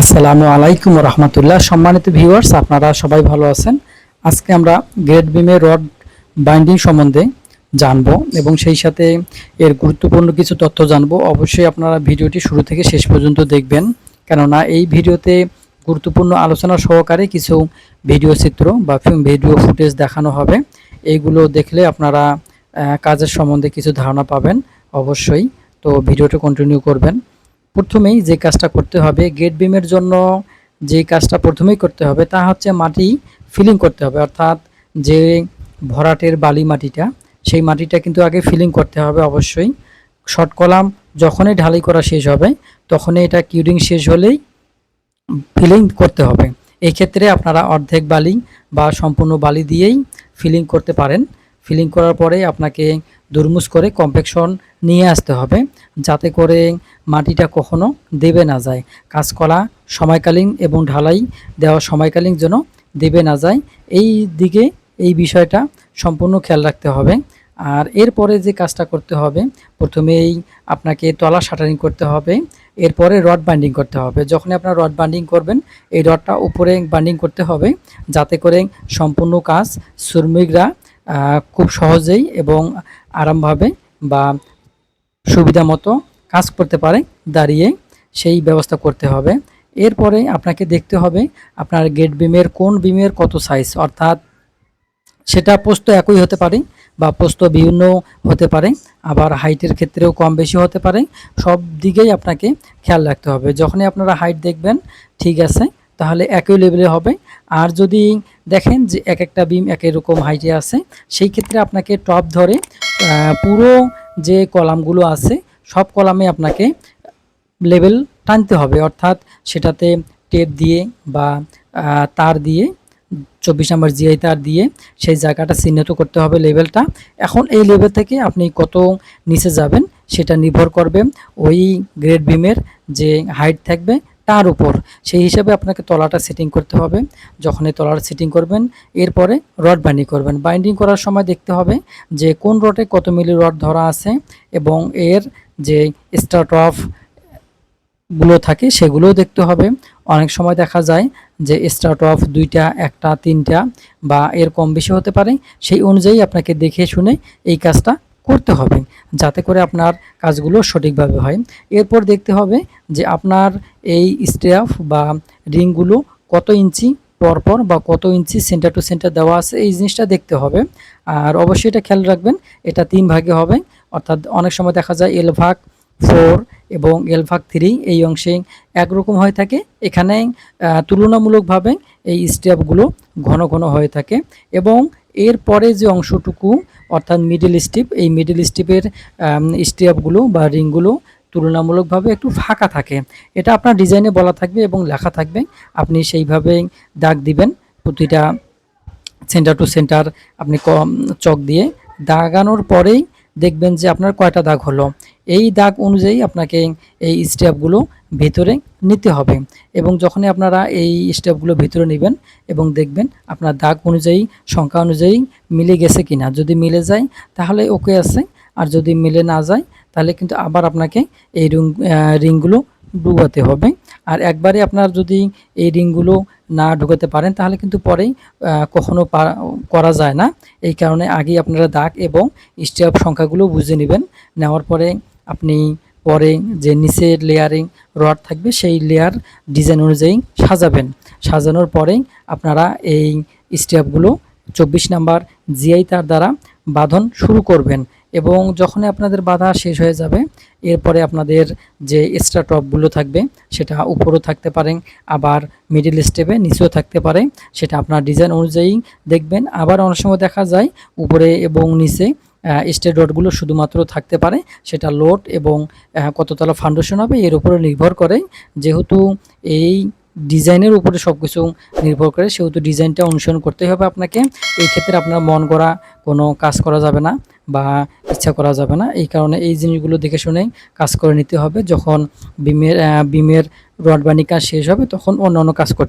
আসসালামু আলাইকুম রহমতুল্লাহ। সম্মানিত ভিউয়ার্স আপনারা সবাই ভালো আছেন? আজকে আমরা গ্রেড বিমের রড বাইন্ডিং সম্বন্ধে জানব এবং সেই সাথে এর গুরুত্বপূর্ণ কিছু তথ্য জানব। অবশ্যই আপনারা ভিডিওটি শুরু থেকে শেষ পর্যন্ত দেখবেন, কেননা এই ভিডিওতে গুরুত্বপূর্ণ আলোচনা সহকারে কিছু ভিডিও চিত্র বা ভিডিও ফুটেজ দেখানো হবে। এইগুলো দেখলে আপনারা কাজের সম্বন্ধে কিছু ধারণা পাবেন অবশ্যই। তো ভিডিওটা কন্টিনিউ করবেন। প্রথমেই যে কাজটা করতে হবে গেট বিমের জন্য যে কাজটা প্রথমেই করতে হবে, তা হচ্ছে মাটি ফিলিং করতে হবে। অর্থাৎ যে ভরাটের বালি মাটিটা, সেই মাটিটা কিন্তু আগে ফিলিং করতে হবে অবশ্যই। শর্ট কলাম যখনই ঢালাই করা শেষ হবে, তখনই এটা কিউরিং শেষ হলেই ফিলিং করতে হবে। এই ক্ষেত্রে আপনারা অর্ধেক বালি বা সম্পূর্ণ বালি দিয়েই ফিলিং করতে পারেন। ফিলিং করার পরে আপনাকে দুরমুজ করে কম্পেকশন নিয়ে আসতে হবে। যাতে করে মাটিটা কখনো দেবে না যায়। কাঁচকলা সময়কালীন এবং ঢালাই দেওয়া সময়কালীন যেন দেবে না যায়। এই দিকে এই বিষয়টা সম্পূর্ণ খেয়াল রাখতে হবে। আর এরপরে যে কাজটা করতে হবে, প্রথমেই আপনাকে তলা শাটারিং করতে হবে। এরপরে রড বাইন্ডিং করতে হবে। যখন আপনার রড বাইন্ডিং করবেন, এই রডটা উপরে বাইন্ডিং করতে হবে। যাতে করে সম্পূর্ণ কাজ শ্রমিকরা খুব সহজেই এবং আরামভাবে বা সুবিধা মতো কাজ করতে পারে, দাঁড়িয়ে সেই ব্যবস্থা করতে হবে। এরপরে আপনাকে দেখতে হবে আপনার গেট বিমের কোন বিমের কত সাইজ অর্থাৎ সেটা পোস্ত একই হতে পারে বা পোস্ত বিভিন্ন হতে পারে, আবার হাইটের ক্ষেত্রেও কম বেশি হতে পারে। সব দিকেই আপনাকে খেয়াল রাখতে হবে। যখনই আপনারা হাইট দেখবেন, ঠিক আছে, তাহলে একই লেভেলে হবে। আর যদি দেখেন যে এক একটা বিম একই রকম হাইটে আছে, সেই ক্ষেত্রে আপনাকে টপ ধরে পুরো যে কলামগুলো আছে, সব কলামে আপনাকে লেভেল টানতে হবে। অর্থাৎ সেটাতে টেপ দিয়ে বা তার দিয়ে, চব্বিশ নম্বর জিআই তার দিয়ে সেই জায়গাটা চিহ্নিত করতে হবে লেভেলটা এখন এই লেভেল থেকে আপনি কত নিচে যাবেন সেটা নির্ভর করবে ওই গ্রেড বিমের যে হাইট থাকবে তার উপর। সেই হিসাবে আপনাকে তলাটা সেটিং করতে হবে। যখন এই তলাটা সেটিং করবেন, এরপরে রড বাইন্ডিং করবেন। বাইন্ডিং করার সময় দেখতে হবে যে কোন রডে কত মিলি রড ধরা আছে এবং এর যে স্টার্ট অফগুলো থাকে সেগুলোও দেখতে হবে। অনেক সময় দেখা যায় যে স্টার্ট অফ দুইটা, একটা, তিনটা বা এর কম বেশি হতে পারে। সেই অনুযায়ী আপনাকে দেখে শুনে এই কাজটা করতে হবে, যাতে করে আপনার কাজগুলো সঠিকভাবে হয়। এরপর দেখতে হবে যে আপনার এই স্টাফ বা রিংগুলো কত ইঞ্চি পরপর বা কত ইঞ্চি সেন্টার টু সেন্টার দেওয়া আছে, এই জিনিসটা দেখতে হবে। আর অবশ্যই এটা খেয়াল রাখবেন, এটা তিন ভাগে হবে। অর্থাৎ অনেক সময় দেখা যায় এল ভাগ ফোর এবং এল ভাগ থ্রি এই অংশে একরকম হয়ে থাকে। এখানে তুলনামূলকভাবে এই স্টেপগুলো ঘন ঘন হয়ে থাকে এবং এর পরে যে অংশটুকু অর্থাৎ মিডিল স্টিপ এই মিডিল স্টিপের স্টেপগুলো বা রিংগুলো তুলনামূলকভাবে একটু ফাঁকা থাকে। এটা আপনার ডিজাইনে বলা থাকবে এবং লেখা থাকবে। আপনি সেইভাবে দাগ দিবেন, প্রতিটা সেন্টার টু সেন্টার আপনি কম চক দিয়ে। দাগানোর পরেই দেখবেন যে আপনার কয়টা দাগ হলো। এই দাগ অনুযায়ী আপনাকে এই স্টেপগুলো ভেতরে নিতে হবে। এবং যখনই আপনারা এই স্টেপগুলো ভেতরে নেবেন এবং দেখবেন আপনার দাগ অনুযায়ী, সংখ্যা অনুযায়ী মিলে গেছে কিনা। যদি মিলে যায়, তাহলে ওকে আছে। আর যদি মিলে না যায়, তাহলে কিন্তু আবার আপনাকে এই রিং রিংগুলো ডুবাতে হবে। আর একবারে আপনার যদি এই রিংগুলো না ঢুকাতে পারেন, তাহলে কিন্তু পরেই কখনো করা যায় না। এই কারণে আগেই আপনারা দাগ এবং স্টেপ সংখ্যাগুলো বুঝে নেবেন। নেওয়ার পরে আপনি পরে যে নিচের লেয়ারিং রড থাকবে, সেই লেয়ার ডিজাইন অনুযায়ী সাজাবেন। সাজানোর পরেই আপনারা এই স্টেপগুলো চব্বিশ নাম্বার জিআই তার দ্বারা বাঁধন শুরু করবেন এবং যখনই আপনাদের বাধা শেষ হয়ে যাবে, এরপরে আপনাদের যে এক্সট্রা টপগুলো থাকবে, সেটা উপরেও থাকতে পারে, আবার মিডিল স্টেপে নিচেও থাকতে পারে, সেটা আপনার ডিজাইন অনুযায়ী দেখবেন। আবার অনেক সময় দেখা যায়, উপরে এবং নিচে স্টেট রডগুলো শুধুমাত্র থাকতে পারে। সেটা লোড এবং কততলা ফাউন্ডেশন হবে, এর উপরে নির্ভর করে। যেহেতু এই ডিজাইনের উপরে সব কিছু নির্ভর করে, সেহেতু ডিজাইনটা অনুসরণ করতে হবে আপনাকে। এই ক্ষেত্রে আপনার মন করা কোনো কাজ করা যাবে না বা ইচ্ছা করা যাবে না। এই কারণে এই জিনিসগুলো দেখে শুনেই কাজ করে নিতে হবে। যখন বিমের বিমের রড কাজ শেষ হবে, তখন অন্য অন্য কাজ করতে